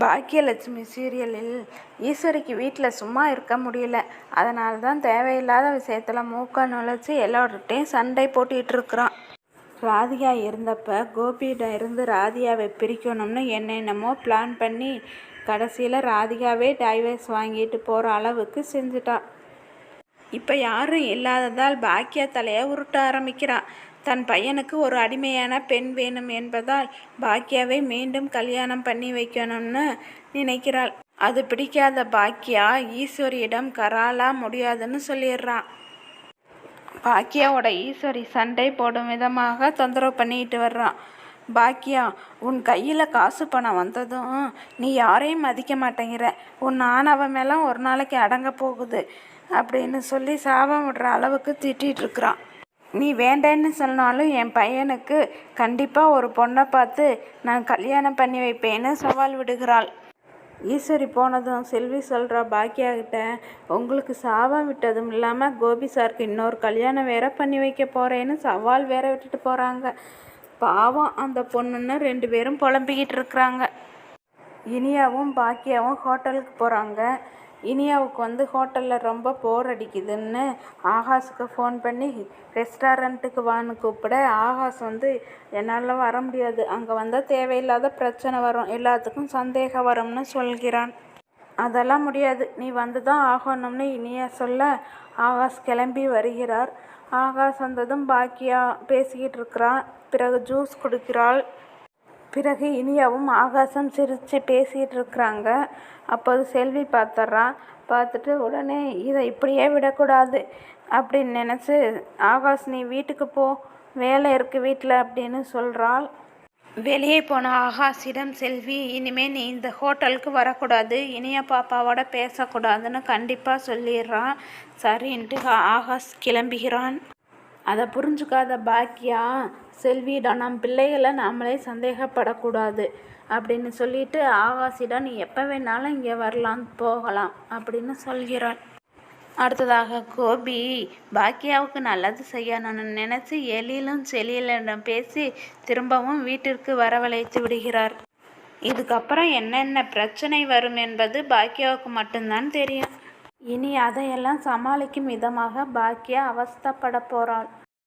பாக்கியலட்சுமி சீரியலில் ஈஸ்வரிக்கு வீட்டில் சும்மா இருக்க முடியல. அதனால தான் தேவையில்லாத விஷயத்தில் மூக்க நுழைச்சி எல்லோருகிட்டையும் சண்டை போட்டுக்கிட்டு இருக்கிறான். ராதிகா இருந்தப்ப கோபியிடம் இருந்து ராதிகாவை பிரிக்கணும்னு என்னென்னமோ பிளான் பண்ணி கடைசியில் ராதிகாவே டைவர்ஸ் வாங்கிட்டு போகிற அளவுக்கு செஞ்சுட்டா. இப்போ யாரும் இல்லாததால் பாக்கியா தலையை உருட்ட ஆரம்பிக்கிறான் தன் பையனுக்கு ஒரு அடிமையான பெண் வேணும் என்பதால் பாக்கியாவை மீண்டும் கல்யாணம் பண்ணி வைக்கணும்னு நினைக்கிறாள். அது பிடிக்காத பாக்கியா ஈஸ்வரியிடம் கராலா முடியாதுன்னு சொல்லிடுறான். பாக்கியாவோட ஈஸ்வரி சண்டை போடும் விதமாக தொந்தரவு பண்ணிட்டு வர்றான். பாக்கியா உன் கையில் காசு பணம் வந்ததும் நீ யாரையும் மதிக்க மாட்டேங்கிற. உன் ஆணவம் எல்லாம் ஒரு நாளைக்கு அடங்க போகுது அப்படின்னு சொல்லி சாபம் விடுற அளவுக்கு திட்டிகிட்டு இருக்கிறான். நீ வேண்டேன்னு சொன்னாலும் என் பையனுக்கு கண்டிப்பாக ஒரு பொண்ணை பார்த்து நான் கல்யாணம் பண்ணி வைப்பேன்னு சவால் விடுகிறாள். ஈஸ்வரி போனதும் செல்வி சொல்கிறா பாக்கியா கிட்ட உங்களுக்கு சாபம் விட்டதும் இல்லாமல் கோபி சாருக்கு இன்னொரு கல்யாணம் வேற பண்ணி வைக்க போகிறேன்னு சவால் வேற விட்டுட்டு போகிறாங்க பாவம் அந்த பொண்ணுன்னு ரெண்டு பேரும் புலம்பிக்கிட்டு இருக்கிறாங்க. இனியாவும் பாக்கியாவும் ஹோட்டலுக்கு போகிறாங்க இனியாவுக்கு வந்து ஹோட்டலில் ரொம்ப போர் அடிக்குதுன்னு ஆகாஷுக்கு ஃபோன் பண்ணி ரெஸ்டாரண்ட்டுக்கு வான்னு கூப்பிட ஆகாஷ் வந்து என்னால் வர முடியாது. அங்கே வந்தால் தேவையில்லாத பிரச்சனை வரும். எல்லாத்துக்கும் சந்தேகம் வரும்னு சொல்கிறான். அதெல்லாம் முடியாது. நீ வந்து தான் ஆகணும்னு இனியா சொல்ல ஆகாஷ் கிளம்பி வருகிறார். ஆகாஷ் வந்ததும் பாக்கியா பேசிக்கிட்டு இருக்கிறான். பிறகு ஜூஸ் கொடுக்கிறாள். பிறகு இனியாவும் ஆகாசம் சிரித்து பேசிகிட்டு இருக்கிறாங்க அப்போது செல்வி பார்த்துட்றான் பார்த்துட்டு உடனே இதை இப்படியே விடக்கூடாது அப்படின்னு நினச்சி ஆகாஷ் நீ வீட்டுக்கு போ வேலை இருக்குது வீட்டில் அப்படின்னு சொல்கிறாள் வெளியே போன ஆகாஷிடம் செல்வி இனிமேல் நீ இந்த ஹோட்டலுக்கு வரக்கூடாது இனியா பாப்பாவோட பேசக்கூடாதுன்னு கண்டிப்பாக சொல்லிடுறான் சரின்ட்டு ஆகாஷ் கிளம்புகிறான். அதை புரிஞ்சுக்காத பாக்கியா? செல்வியிடம் நம் பிள்ளைகளை நாமளே சந்தேகப்படக்கூடாது அப்படின்னு சொல்லிட்டு ஆகாஷிடம் நீ எப்போ வேணாலும் இங்கே வரலாம் போகலாம் அப்படின்னு சொல்கிறாள். அடுத்ததாக கோபி பாக்கியாவுக்கு நல்லது செய்யணும்னு நினச்சி எலியிலும் செலியலிடம் பேசி திரும்பவும் வீட்டிற்கு வரவழைத்து விடுகிறார். இதுக்கப்புறம் என்னென்ன பிரச்சனை வரும் என்பது பாக்கியாவுக்கு மட்டும்தான் தெரியும். இனி அதையெல்லாம் சமாளிக்கும் விதமாக பாக்கியா அவஸ்தைப்படப் போகிறாள்